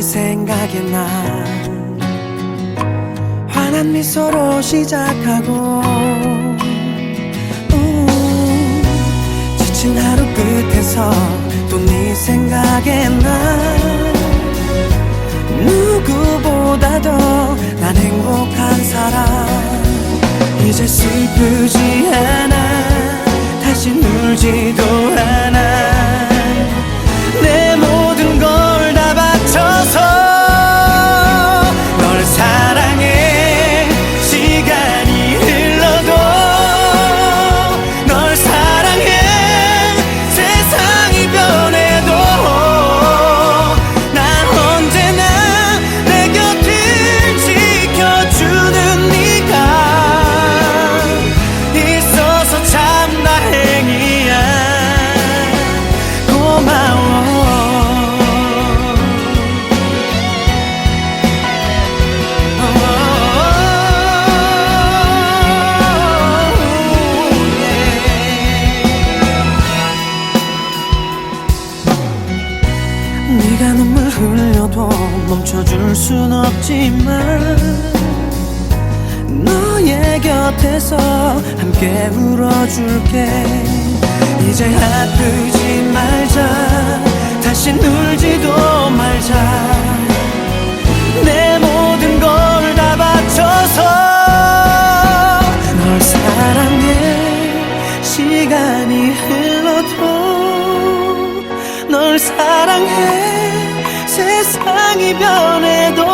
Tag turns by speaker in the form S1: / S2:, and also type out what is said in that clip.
S1: 생각에 나. 환한 미소로 시작하고 음, 지친 하루 끝에서 또 네 생각에 나. 누구보다도 난 행복한 사람. 이제 슬프지 멈춰줄 순 없지만 너의 곁에서 함께 울어줄게. 이제 아프지 말자. 다시 울지도 말자. 내 모든 걸 다 바쳐서 널 사랑해. 시간이 흘러도 널 사랑해 세상이 변해도